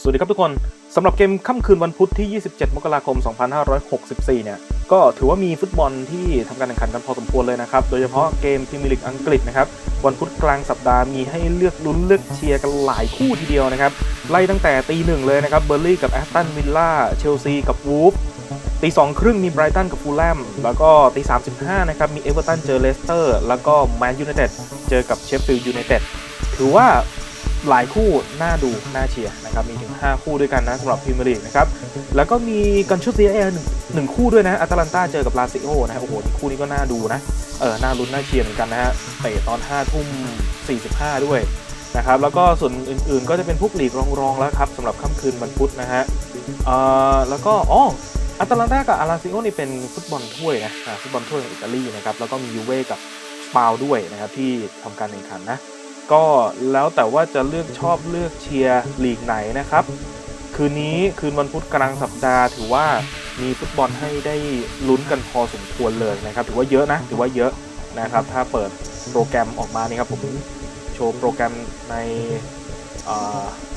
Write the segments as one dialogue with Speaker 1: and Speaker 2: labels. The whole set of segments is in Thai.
Speaker 1: สวัสดีครับทุกคนสำหรับเกมค่ำคืนวันพุธที่ 27 มกราคม 2564 เนี่ย ก็ถือว่ามีฟุตบอลที่ทำการแข่งขันกันพอสมควรเลยนะครับ โดยเฉพาะเกมพรีเมียร์ลีกอังกฤษนะครับ วันพุธกลางสัปดาห์มีให้เลือกลุ้นเลือกเชียร์กันหลายคู่ทีเดียวนะครับ ไล่ตั้งแต่ตีหนึ่งเลยนะครับ เบอร์ลี่กับแอสตันวิลล่า เชลซีกับวูฟตีสองครึ่งมีไบรตันกับฟูลแลม แล้วก็ตีสามสิบห้านะครับ มีเอเวอร์ตันเจอเลสเตอร์ แล้วก็แมนยูไนเต็ดเจอกับเชฟฟิลด์ยูไนเต็ด ถือว่า หลายคู่น่าดูน่าเชียร์นะครับมีถึง 5 คู่ด้วยกันนะสำหรับพรีเมียร์ลีกนะครับแล้วก็มีกันชุดเซียเอหนึ่งหนึ่งคู่ด้วยนะอัตแลนตาเจอกับลาซิโอนะฮะโอ้โหคู่นี้ก็น่าดูนะเออน่าลุ้นน่าเชียร์เหมือนกันนะฮะเตะตอน5ทุ่ม45 ด้วยนะครับแล้วก็ส่วนอื่นๆ ก็จะเป็นพวกลีกรองๆแล้วครับสำหรับค่ำคืนวันพุธนะฮะเอ่อแล้วก็อ๋ออัตแลนตากับอาราซิโอนี่เป็นฟุตบอลถ้วยนะฟุตบอลถ้วยของอิตาลีนะครับแล้วก็มียูเว่กับสปาวด้วยนะครับที่ทำการแข่งขันนะ ก็แล้วแต่ว่าจะเลือกชอบเลือกเชียร์ลีกไหนนะครับ คืนนี้คืนวันพุธกลางสัปดาห์ ถือว่ามีฟุตบอลให้ได้ลุ้นกันพอสมควรเลยนะครับ ถือว่าเยอะนะ ถือว่าเยอะนะครับ ถ้าเปิดโปรแกรมออกมานี่ครับผมโชว์โปรแกรมใน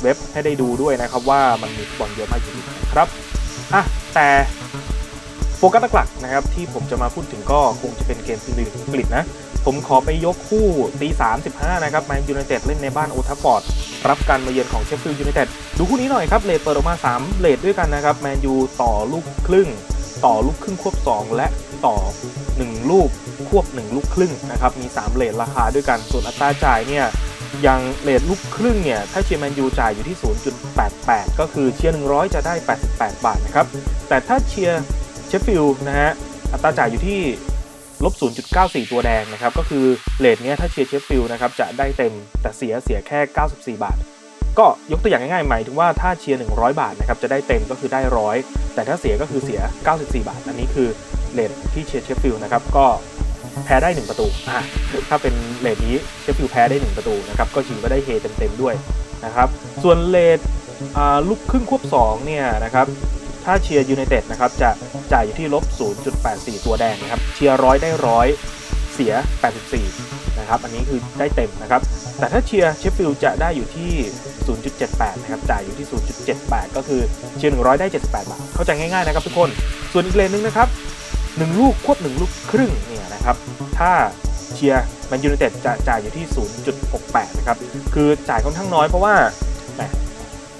Speaker 1: เว็บให้ได้ดูด้วยนะครับว่ามันมีฟุตบอลเยอะมากจริงๆครับอะแต่โฟกัสหลักๆนะครับที่ผมจะมาพูดถึงก็คงจะเป็นเกมพรีเมียร์ลีกอังกฤษนะ ผมขอไปยกคู่ตี35นะครับแมนยูไนเต็ดเล่นในบ้านโอทัฟฟอร์ดรับการมาเยือนของเชฟฟิลด์ยูไนเต็ดดูคู่นี้หน่อยครับเลทเปิดออกมา 3 เลทด้วยกันนะครับแมนยูต่อลูกครึ่ง ต่อลูกครึ่งควบ 2 และต่อ 1 ลูกควบ 1 ลูกครึ่งนะครับมี 3 เลทราคาด้วยกันส่วนอัตราจ่ายเนี่ยอย่างเลทลูกครึ่งเนี่ยถ้าเชียร์แมนยูจ่ายอยู่ที่ 0.88 ก็คือเชียร์ 100 จะได้ 88 บาทนะครับแต่ถ้าเชียร์เชฟฟิลด์นะฮะอัตราจ่ายอยู่ที่ ลบ 0.94 ตัวแดงนะครับ ก็คือเลทเนี้ยถ้าเชียร์เชฟฟิลด์นะครับจะได้เต็มแต่เสียเสียแค่ 94 บาท ก็ยกตัวอย่างง่ายๆหมายถึงว่าถ้าเชียร์100 บาทนะครับจะได้เต็มก็คือได้ร้อยแต่ถ้าเสียก็คือเสีย 94 บาท อันนี้คือเลทที่เชียร์เชฟฟิลด์นะครับก็แพ้ได้ 1 ประตูอะถ้าเป็นเลทนี้เชฟฟิลด์แพ้ได้ 1 ประตูนะครับก็ถือว่าได้เฮเต็มๆด้วยนะครับส่วนเลทอ่าลูกครึ่งควบ2เนี่ยนะครับ ถ้าเชียร์ยูไนเต็ดนะครับจะจ่ายอยู่ที่ลบ 0.84 ตัวแดงนะครับ เชียร์ร้อยได้ร้อยเสีย 84 นะครับ อันนี้คือได้เต็มนะครับ แต่ถ้าเชียร์เชฟฟิลด์จะได้อยู่ที่ 0.78 นะครับ จ่ายอยู่ที่ 0.78 ก็คือเชียร์ 100 ได้ 78 บาท เข้าใจง่ายๆนะครับทุกคน ส่วนอีกเลนหนึงนะครับ 1 ลูกควบ 1 ลูกครึ่งเนี่ยนะครับ ถ้าเชียร์แมนยูไนเต็ดจะจ่ายอยู่ที่ 0.68 นะครับ คือจ่ายค่อนข้างน้อยเพราะว่า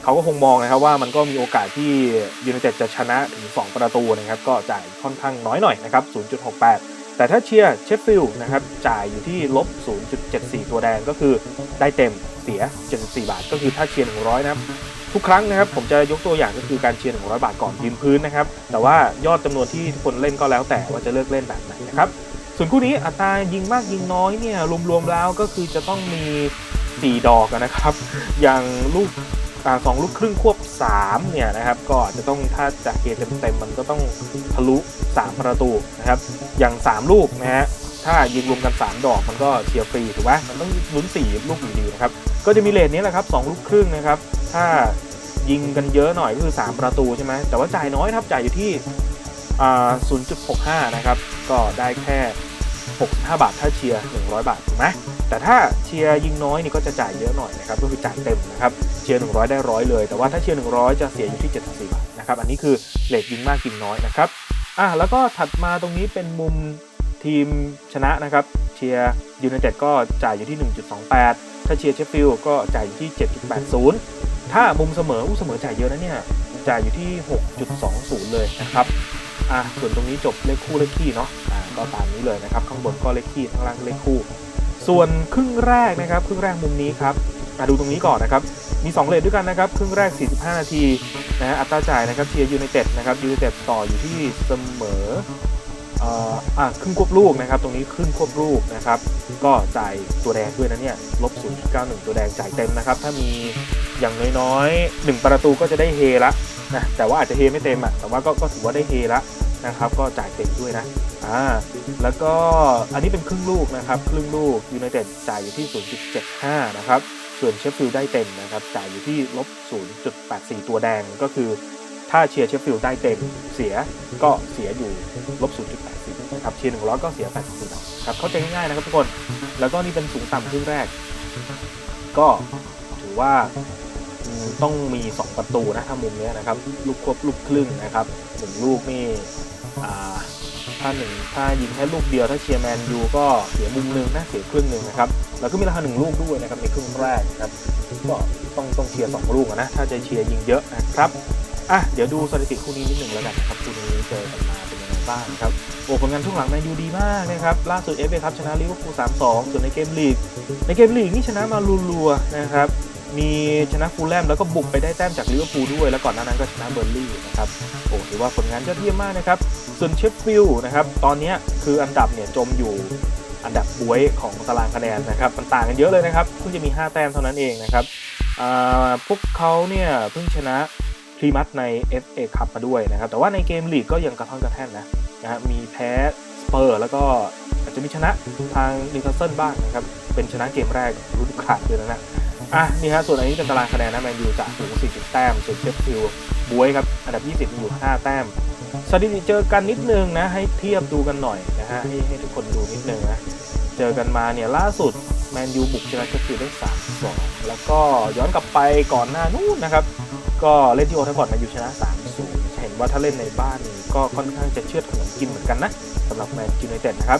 Speaker 1: เขาก็คงมองนะครับว่ามันก็มีโอกาสที่ยูไนเต็ดจะชนะถึง 2 ประตูนะครับ ก็จ่ายค่อนข้างน้อยหน่อยนะครับ 0.68 แต่ถ้าเชียร์เชฟฟิลด์นะครับจ่ายอยู่ที่ลบ 0.74 ตัวแดงก็คือได้เต็มเสีย 74 บาท ก็คือถ้าเชียร์ 100 นะครับทุกครั้งนะครับผมจะยกตัวอย่างก็คือการเชียร์ 100 บาทก่อนยืนพื้นนะครับ แต่ว่ายอดจำนวนที่ทุกคนเล่นก็แล้วแต่ว่าจะเลือกเล่นแบบไหนนะครับ ส่วนคู่นี้อัตรายิงมากยิงน้อยเนี่ยรวมๆแล้วก็คือจะต้องมี 4 ดอกนะครับ อย่างลูก สองลูกครึ่งควบ3เนี่ยนะครับก็อาจจะต้องถ้าจะเกเต็มๆมันก็ต้องทะลุ 3 ประตูนะครับอย่าง 3 ลูกนะฮะถ้ายิงรวมกัน 3 ดอกมันก็เชียร์ฟรีถูกไหมมันต้องลุ้น 4 ลูกอยู่ดีนะครับก็จะมีเลทนี้แหละครับ2ลูกครึ่งนะครับถ้ายิงกันเยอะหน่อยก็คือ 3 ประตูใช่ไหมแต่ว่าจ่ายน้อยครับจ่ายอยู่ที่ 0.65 นะครับก็ได้แค่ 65 บาท ถ้าเชียร์ 100 บาทถูกไหมแต่ถ้าเชียร์ยิงน้อยนี่ก็จะจ่ายเยอะหน่อยนะครับก็คือจ่ายเต็มนะครับเชียร์ 100 ได้ร้อยเลย แต่ว่าถ้าเชียร์ 100 จะเสียอยู่ที่ 74 บาทนะครับอันนี้คือเลทยิงมากยิงน้อยนะครับอะแล้วก็ถัดมาตรงนี้เป็นมุมทีมชนะนะครับเชียร์ยูไนเต็ดก็จ่ายอยู่ที่ 1.28 ถ้าเชียร์เชฟฟิลด์ก็จ่ายอยู่ที่ 7.80 ถ้ามุมเสมออู้เสมอจ่ายเยอะนะเนี่ยจ่ายอยู่ที่ 6.20 เลยนะครับอะส่วนตรงนี้จบเลขคู่เลขคี่เนาะ ก็ตามนี้เลยนะครับ ข้างบนก็เลขคี่ข้างล่างเลขคู่ ส่วนครึ่งแรกนะครับครึ่งแรกมุมนี้ครับมาดูตรงนี้ก่อนนะครับ มี 2 เลทด้วยกันนะครับ ครึ่งแรก 45 นาทีนะฮะอัตราจ่ายนะครับเชียร์ยูไนเต็ดนะครับยูไนเต็ดต่ออยู่ที่เสมออ่ออะครึ่งควบลูกนะครับ ตรงนี้ครึ่งควบลูกนะครับ ก็จ่ายตัวแดงด้วยนะเนี่ยลบ0.91 ตัวแดงจ่ายเต็มนะครับ ถ้ามีอย่างน้อยๆ1ประตูก็จะได้เฮละนะแต่ว่าอาจจะเฮไม่เต็มอะแต่ว่าก็ก็ถือว่าได้เฮละนะครับ ก็จ่ายเต็มด้วยนะ อ่าแล้วก็อันนี้เป็นครึ่งลูกนะครับครึ่งลูกยูไนเต็ดจ่ายอยู่ที่ 0.75 นะครับส่วนเชฟฟิลด์ได้เต็มนะครับจ่ายอยู่ที่ลบ 0.84 ตัวแดงก็คือถ้าเชียร์เชฟฟิลด์ได้เต็มเสียก็เสียอยู่ลบ 0.84นะครับเชียร์100 ก็เสีย84บาทครับเข้าใจง่ายๆนะครับทุกคน แล้วก็นี่เป็นสูงต่ำครึ่งแรก ก็ถือว่าต้องมี 2 ประตูนะถ้ามุมนี้นะครับ ลูกควบลูกครึ่งนะครับหนึ่งลูกนี่อ่า ถ้าหนึ่งถ้ายิงแค่ลูกเดียวถ้าเชียร์แมนยูก็เสียมุมหนึ่งนะเสียครึ่งหนึ่งนะครับแล้วก็มีราคาหนึ่งลูกด้วยนะครับในครึ่งแรกนะครับก็ต้องต้องเชียร์สองลูกนะถ้าจะเชียร์ยิงเยอะนะครับอะเดี๋ยวดูสถิติคู่นี้นิดหนึ่งแล้วกันนะครับคู่นี้เจอกันมาเป็นยังไงบ้างครับโอ้ผลงานช่วงหลังแมนยูดีมากนะครับล่าสุดเอฟเอครับชนะลิเวอร์พูล3-2ส่วนในเกมลีกในเกมลีกนี่ชนะมารัวๆนะครับ มีชนะฟูลแลมแล้วก็บุกไปได้แต้มจากลิเวอร์พูลด้วย แล้วก่อนหน้านั้นก็ชนะเบอร์ลี่นะครับโอ้ถือว่าผลงานยอดเยี่ยมมากนะครับ ส่วนเชฟฟิลด์นะครับตอนนี้คืออันดับเนี่ยจมอยู่อันดับบวยของตารางคะแนนนะครับมันต่างกันเยอะเลยนะครับเพิ่งจะมี 5 แต้มเท่านั้นเองนะครับพวกเขาเนี่ยเพิ่งชนะพรีมัตใน FA คัพมาด้วยนะครับ แต่ว่าในเกมลีกก็ยังกระท่อนกระแท่นนะนะฮะมีแพ้สเปอร์แล้วก็อาจจะมีชนะทางนิวคาสเซิลบ้างนะครับ เป็นชนะเกมแรกรุ่นขาดเลยนะ อะนี่ฮะส่วนอันนี้เป็นตารางคะแนนนะแมนยูจากถึง40 แต้มส่วนเชฟฟิลด์บวยครับอันดับ 20 อยู่ 5 แต้มสถิติเจอกันนิดนึงนะ ให้เทียบดูกันหน่อยนะฮะให้ให้ทุกคนดูนิดนึงนะเจอกันมาเนี่ยล่าสุดแมนยูบุกชนะเชฟฟิลด์ได้3-2 แล้วก็ย้อนกลับไปก่อนหน้านู้นนะครับ ก็เล่นที่โอทัฟฟอร์ดแมนยูชนะ3-0เห็นว่าถ้าเล่นในบ้านก็ค่อนข้างจะเชือดขนมกินเหมือนกันนะสำหรับแมนยูไนเต็ดนะครับ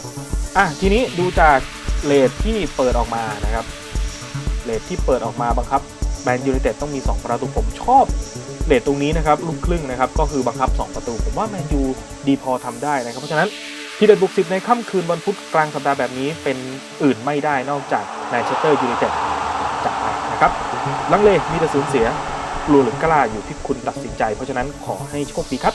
Speaker 1: อะทีนี้ดูจากเลทที่เปิดออกมานะครับ เลทที่เปิดออกมาบังคับแมนยูไนเต็ดต้องมี 2 ประตูผมชอบเลทตรงนี้นะครับลูกครึ่งนะครับก็คือบังคับ 2 ประตู ผมว่าแมนยูดีพอทำได้นะครับเพราะฉะนั้นทีเด็ดบุกสิบในค่ำคืนวันพุธกลางสัปดาห์แบบนี้เป็นอื่นไม่ได้นอกจากแมนเชสเตอร์ยูไนเต็ดจัดไปนะครับลังเลมีแต่สูญเสียกลัวหรือกล้าอยู่ที่คุณตัดสินใจ เพราะฉะนั้นขอให้โชคดีครับ